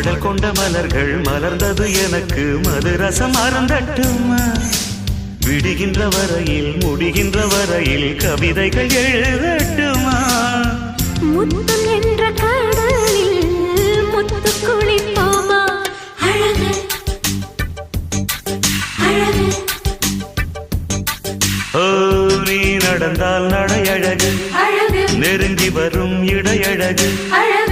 மலர்கள் மலர்ந்தது எனக்கு. மதுரசம் அறந்தட்டும் விடுகின்ற வரையில் முடிகின்ற வரையில் கவிதைகள் எழுதட்டுமா. முத்தம் என்ற கடலில் முத்து குளிப்போமா? அழகு அழகு. ஓ நீ நடந்தால் நடையழகு. அழகு. நெருங்கி வரும் இடையழகு. அழகு.